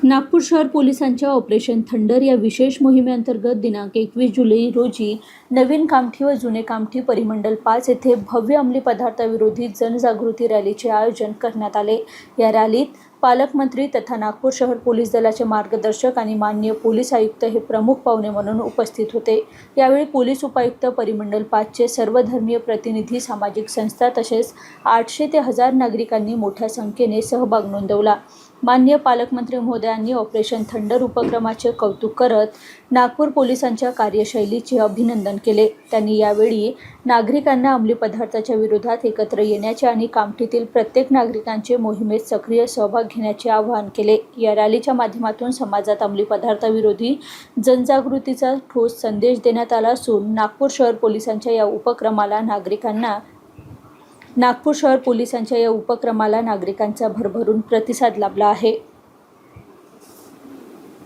नागपूर शहर पोलिसांच्या operation thunder या विशेष मोहिमेअंतर्गत दिनांक एकवीस जुलै रोजी नवीन कामठी व जुने कामठी परिमंडल पाच येथे भव्य अंमली पदार्थाविरोधी जनजागृती रॅलीचे आयोजन करण्यात आले. या रॅलीत पालकमंत्री तथा नागपूर शहर पोलीस दलाचे मार्गदर्शक आणि माननीय पोलीस आयुक्त हे प्रमुख पाहुणे म्हणून उपस्थित होते. यावेळी पोलीस उपायुक्त परिमंडल पाचचे सर्वधर्मीय प्रतिनिधी सामाजिक संस्था तसेच आठशे ते हजार नागरिकांनी मोठ्या संख्येने सहभाग नोंदवला. मान्य पालकमंत्री महोदयांनी ऑपरेशन थंडर उपक्रमाचे कौतुक करत नागपूर पोलिसांच्या कार्यशैलीचे अभिनंदन केले. त्यांनी यावेळी नागरिकांना अंमली पदार्थाच्या विरोधात एकत्र येण्याचे आणि कामठीतील प्रत्येक नागरिकांचे मोहिमेत सक्रिय सहभाग घेण्याचे आवाहन केले. या रॅलीच्या माध्यमातून समाजात अंमली पदार्थाविरोधी जनजागृतीचा ठोस संदेश देण्यात आला असून नागपूर शहर पोलिसांच्या या उपक्रमाला नागरिकांना नागपूर शहर पोलिसांच्या या उपक्रमाला नागरिकांचा भरभरून प्रतिसाद लाभला आहे.